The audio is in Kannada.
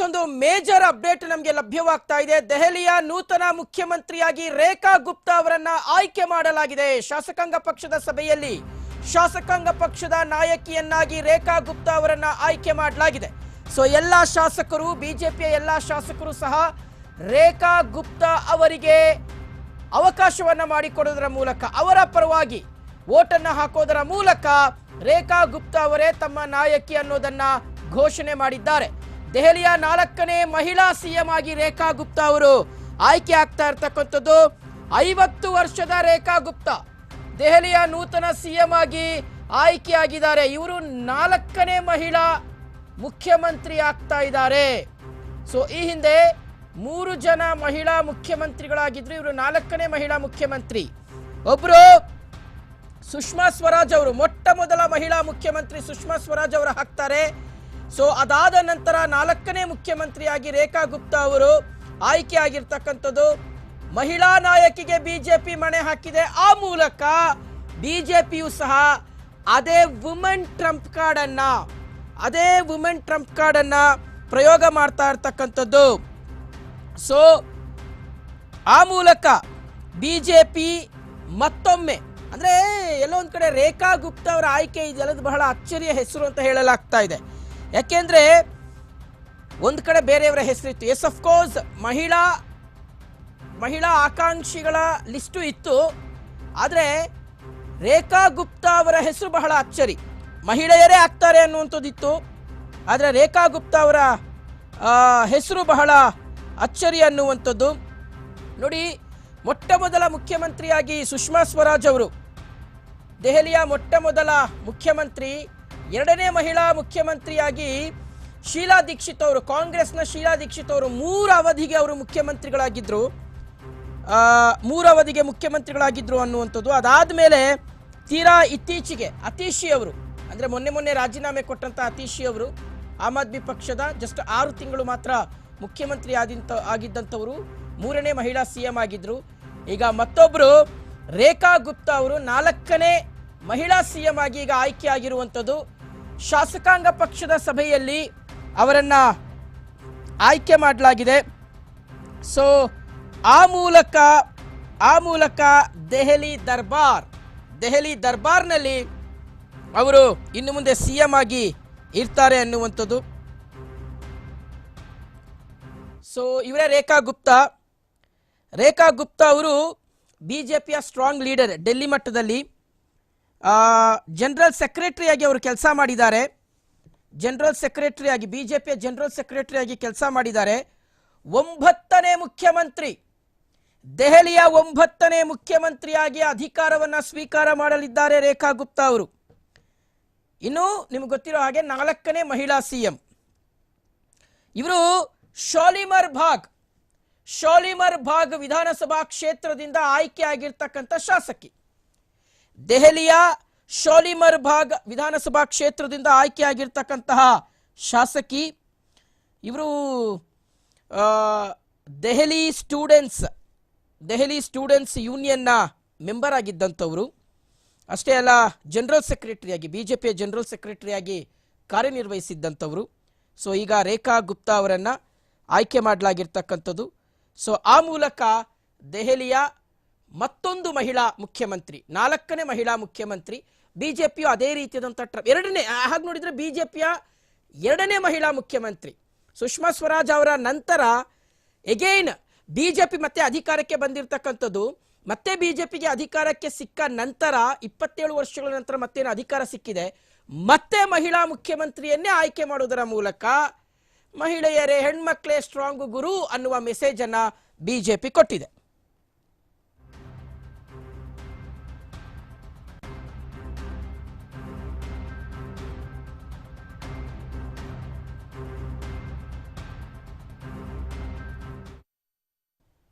ಒಂದು ಮೇಜರ್ ಅಪ್ಡೇಟ್ ನಮಗೆ ಲಭ್ಯವಾಗ್ತಾ ಇದೆ. ದೆಹಲಿಯ ನೂತನ ಮುಖ್ಯಮಂತ್ರಿಯಾಗಿ ರೇಖಾ ಗುಪ್ತಾ ಅವರನ್ನ ಆಯ್ಕೆ ಮಾಡಲಾಗಿದೆ. ಶಾಸಕಾಂಗ ಪಕ್ಷದ ಸಭೆಯಲ್ಲಿ ಶಾಸಕಾಂಗ ಪಕ್ಷದ ನಾಯಕಿಯನ್ನಾಗಿ ರೇಖಾ ಗುಪ್ತಾ ಅವರನ್ನ ಆಯ್ಕೆ ಮಾಡಲಾಗಿದೆ. ಸೊ, ಎಲ್ಲಾ ಶಾಸಕರು, ಬಿಜೆಪಿಯ ಎಲ್ಲಾ ಶಾಸಕರು ಸಹ ರೇಖಾ ಗುಪ್ತಾ ಅವರಿಗೆ ಅವಕಾಶವನ್ನ ಮಾಡಿಕೊಡೋದರ ಮೂಲಕ, ಅವರ ಪರವಾಗಿ ಓಟನ್ನ ಹಾಕೋದರ ಮೂಲಕ ರೇಖಾ ಗುಪ್ತಾ ಅವರೇ ತಮ್ಮ ನಾಯಕಿ ಅನ್ನೋದನ್ನ ಘೋಷಣೆ ಮಾಡಿದ್ದಾರೆ. ದೆಹಲಿಯ ನಾಲ್ಕನೇ ಮಹಿಳಾ ಸಿಎಂ ಆಗಿ ರೇಖಾ ಗುಪ್ತಾ ಅವರು ಆಯ್ಕೆ ಆಗ್ತಾ ಇರ್ತಕ್ಕಂಥದ್ದು ಐವತ್ತು ವರ್ಷದ ರೇಖಾ ಗುಪ್ತಾ. ದೆಹಲಿಯ ನೂತನ ಸಿಎಂ ಆಗಿ ಆಯ್ಕೆಯಾಗಿದ್ದಾರೆ ಇವರು ನಾಲ್ಕನೇ ಮಹಿಳಾ ಮುಖ್ಯಮಂತ್ರಿ ಆಗ್ತಾ ಇದ್ದಾರೆ. ಸೊ ಈ ಹಿಂದೆ ಮೂರು ಜನ ಮಹಿಳಾ ಮುಖ್ಯಮಂತ್ರಿಗಳಾಗಿದ್ರು. ಇವರು ನಾಲ್ಕನೇ ಮಹಿಳಾ ಮುಖ್ಯಮಂತ್ರಿ. ಒಬ್ರು ಸುಷ್ಮಾ ಸ್ವರಾಜ್ ಅವರು, ಮೊಟ್ಟ ಮೊದಲ ಮಹಿಳಾ ಮುಖ್ಯಮಂತ್ರಿ ಸುಷ್ಮಾ ಸ್ವರಾಜ್ ಅವರು ಹಾಕ್ತಾರೆ ಸೊ ಅದಾದ ನಂತರ ನಾಲ್ಕನೇ ಮುಖ್ಯಮಂತ್ರಿಯಾಗಿ ರೇಖಾ ಗುಪ್ತಾ ಅವರು ಆಯ್ಕೆ ಆಗಿರ್ತಕ್ಕಂಥದ್ದು ಮಹಿಳಾ ನಾಯಕಿಗೆ ಬಿಜೆಪಿ ಮಣೆ ಹಾಕಿದೆ. ಆ ಮೂಲಕ ಬಿಜೆಪಿಯು ಸಹ ಅದೇ ವುಮೆನ್ ಟ್ರಂಪ್ ಕಾರ್ಡ್ ಅನ್ನ ಅದೇ ವುಮೆನ್ ಟ್ರಂಪ್ ಕಾರ್ಡ್ ಅನ್ನ ಪ್ರಯೋಗ ಮಾಡ್ತಾ ಇರ್ತಕ್ಕಂಥದ್ದು. ಸೊ ಆ ಮೂಲಕ ಬಿಜೆಪಿ ಮತ್ತೊಮ್ಮೆ, ಅಂದ್ರೆ ಎಲ್ಲೋ ಒಂದ್ ಕಡೆ ರೇಖಾ ಗುಪ್ತಾ ಅವರ ಆಯ್ಕೆ ಇದೆಲ್ಲದ ಬಹಳ ಅಚ್ಚರಿಯ ಹೆಸರು ಅಂತ ಹೇಳಲಾಗ್ತಾ ಇದೆ. ಯಾಕೆಂದ್ರೆ ಒಂದು ಕಡೆ ಬೇರೆಯವರ ಹೆಸರಿತ್ತು. ಎಸ್ ಆಫ್ ಕೋರ್ಸ್ ಮಹಿಳಾ ಮಹಿಳಾ ಆಕಾಂಕ್ಷಿಗಳ ಲಿಸ್ಟು ಇತ್ತು. ಆದರೆ ರೇಖಾ ಗುಪ್ತಾ ಅವರ ಹೆಸರು ಬಹಳ ಅಚ್ಚರಿ. ಮಹಿಳೆಯರೇ ಆಗ್ತಾರೆ ಅನ್ನುವಂಥದ್ದಿತ್ತು. ಆದರೆ ರೇಖಾ ಗುಪ್ತಾ ಅವರ ಹೆಸರು ಬಹಳ ಅಚ್ಚರಿ ಅನ್ನುವಂಥದ್ದು. ನೋಡಿ, ಮೊಟ್ಟ ಮೊದಲ ಮುಖ್ಯಮಂತ್ರಿಯಾಗಿ ಸುಷ್ಮಾ ಸ್ವರಾಜ್ ಅವರು, ದೆಹಲಿಯ ಮೊಟ್ಟ ಮೊದಲ ಮುಖ್ಯಮಂತ್ರಿ ಎರಡನೇ ಮಹಿಳಾ ಮುಖ್ಯಮಂತ್ರಿಯಾಗಿ ಶೀಲಾ ದೀಕ್ಷಿತ್ ಅವರು, ಕಾಂಗ್ರೆಸ್ನ ಶೀಲಾ ದೀಕ್ಷಿತ್ ಅವರು ಮೂರು ಅವಧಿಗೆ ಅವರು ಮುಖ್ಯಮಂತ್ರಿಗಳಾಗಿದ್ದರು ಮೂರು ಅವಧಿಗೆ ಮುಖ್ಯಮಂತ್ರಿಗಳಾಗಿದ್ದರು ಅನ್ನುವಂಥದ್ದು. ಅದಾದಮೇಲೆ ತೀರಾ ಇತ್ತೀಚೆಗೆ ಅತೀಶಿ ಅವರು, ಅಂದರೆ ಮೊನ್ನೆ ಮೊನ್ನೆ ರಾಜೀನಾಮೆ ಕೊಟ್ಟಂಥ ಅತೀಶಿ ಅವರು, ಆಮ್ ಆದ್ಮಿ ಪಕ್ಷದ ಜಸ್ಟ್ ಆರು ತಿಂಗಳು ಮಾತ್ರ ಮುಖ್ಯಮಂತ್ರಿ ಆದಿಂತ, ಆಗಿದ್ದಂಥವರು. ಮೂರನೇ ಮಹಿಳಾ ಸಿ ಎಂ ಆಗಿದ್ರು. ಈಗ ಮತ್ತೊಬ್ಬರು ರೇಖಾ ಗುಪ್ತಾ ಅವರು ನಾಲ್ಕನೇ ಮಹಿಳಾ ಸಿ ಎಂ ಆಗಿ ಈಗ ಆಯ್ಕೆ ಆಗಿರುವಂಥದ್ದು. ಶಾಸಕಾಂಗ ಪಕ್ಷದ ಸಭೆಯಲ್ಲಿ ಅವರನ್ನ ಆಯ್ಕೆ ಮಾಡಲಾಗಿದೆ. ಸೊ ಆ ಮೂಲಕ ಆ ಮೂಲಕ ದೆಹಲಿ ದರ್ಬಾರ್, ದೆಹಲಿ ದರ್ಬಾರ್ನಲ್ಲಿ ಅವರು ಇನ್ನು ಮುಂದೆ ಸಿ ಎಂ ಆಗಿ ಇರ್ತಾರೆ ಅನ್ನುವಂಥದ್ದು. ಸೊ ಇವರೇ ರೇಖಾ ಗುಪ್ತಾ. ರೇಖಾ ಗುಪ್ತಾ ಅವರು ಬಿ ಜೆ ಪಿಯ ಸ್ಟ್ರಾಂಗ್ ಲೀಡರ್ ಡೆಲ್ಲಿ ಮಟ್ಟದಲ್ಲಿ. ಜನರಲ್ ಸೆಕ್ರೆಟರಿಯಾಗಿ ಅವರು ಕೆಲಸ ಮಾಡಿದ್ದಾರೆ. ಜನರಲ್ ಸೆಕ್ರೆಟರಿಯಾಗಿ ಬಿ ಜೆ ಪಿಯ ಜನರಲ್ ಸೆಕ್ರೆಟರಿಯಾಗಿ ಕೆಲಸ ಮಾಡಿದ್ದಾರೆ. ಒಂಬತ್ತನೇ ಮುಖ್ಯಮಂತ್ರಿ, ದೆಹಲಿಯ ಒಂಬತ್ತನೇ ಮುಖ್ಯಮಂತ್ರಿಯಾಗಿ ಅಧಿಕಾರವನ್ನು ಸ್ವೀಕಾರ ಮಾಡಲಿದ್ದಾರೆ ರೇಖಾ ಗುಪ್ತಾ ಅವರು. ಇನ್ನು ನಿಮ್ಗೆ ಗೊತ್ತಿರೋ ಹಾಗೆ ನಾಲ್ಕನೇ ಮಹಿಳಾ ಸಿಎಂ ಇವರು ಶಾಲಿಮರ್ ಭಾಗ್ ಶಾಲಿಮರ್ ಭಾಗ್ ವಿಧಾನಸಭಾ ಕ್ಷೇತ್ರದಿಂದ ಆಯ್ಕೆ ಆಗಿರ್ತಕ್ಕಂಥ ಶಾಸಕಿ. ದೆಹಲಿಯ ಶಾಲಿಮರ್ ಭಾಗ್ ವಿಧಾನಸಭಾ ಕ್ಷೇತ್ರದಿಂದ ಆಯ್ಕೆಯಾಗಿರ್ತಕ್ಕಂತಹ ಶಾಸಕಿ, ಇವರು ದೆಹಲಿ ಸ್ಟೂಡೆಂಟ್ಸ್ ದೆಹಲಿ ಸ್ಟೂಡೆಂಟ್ಸ್ ಯೂನಿಯನ್ನ ಮೆಂಬರ್ ಆಗಿದ್ದಂಥವರು. ಅಷ್ಟೇ ಅಲ್ಲ, ಜನರಲ್ ಸೆಕ್ರೆಟರಿಯಾಗಿ ಬಿ ಜೆ ಪಿಯ ಜನರಲ್ ಸೆಕ್ರೆಟರಿಯಾಗಿ ಕಾರ್ಯನಿರ್ವಹಿಸಿದ್ದಂಥವರು. ಸೊ, ಈಗ ರೇಖಾ ಗುಪ್ತಾ ಅವರನ್ನು ಆಯ್ಕೆ ಮಾಡಲಾಗಿರ್ತಕ್ಕಂಥದ್ದು. ಸೊ, ಆ ಮೂಲಕ ದೆಹಲಿಯ ಮತ್ತೊಂದು ಮಹಿಳಾ ಮುಖ್ಯಮಂತ್ರಿ, ನಾಲ್ಕನೇ ಮಹಿಳಾ ಮುಖ್ಯಮಂತ್ರಿ ಬಿ ಜೆ ಪಿಯು ಅದೇ ರೀತಿಯಾದಂಥ ಟ್ರ ಎರಡನೇ ಹಾಗೆ ನೋಡಿದರೆ ಬಿ ಜೆ ಪಿಯ ಎರಡನೇ ಮಹಿಳಾ ಮುಖ್ಯಮಂತ್ರಿ ಸುಷ್ಮಾ ಸ್ವರಾಜ್ ಅವರ ನಂತರ ಎಗೈನ್ ಬಿಜೆಪಿ ಮತ್ತೆ ಅಧಿಕಾರಕ್ಕೆ ಬಂದಿರತಕ್ಕಂಥದ್ದು. ಮತ್ತೆ ಬಿಜೆಪಿಗೆ ಅಧಿಕಾರಕ್ಕೆ ಸಿಕ್ಕ ನಂತರ ಇಪ್ಪತ್ತೇಳು ವರ್ಷಗಳ ನಂತರ ಮತ್ತೇನು ಅಧಿಕಾರ ಸಿಕ್ಕಿದೆ. ಮತ್ತೆ ಮಹಿಳಾ ಮುಖ್ಯಮಂತ್ರಿಯನ್ನೇ ಆಯ್ಕೆ ಮಾಡೋದರ ಮೂಲಕ ಮಹಿಳೆಯರೇ, ಹೆಣ್ಮಕ್ಳೇ ಸ್ಟ್ರಾಂಗ್ ಗುರು ಅನ್ನುವ ಮೆಸೇಜನ್ನು ಬಿಜೆಪಿ ಕೊಟ್ಟಿದೆ.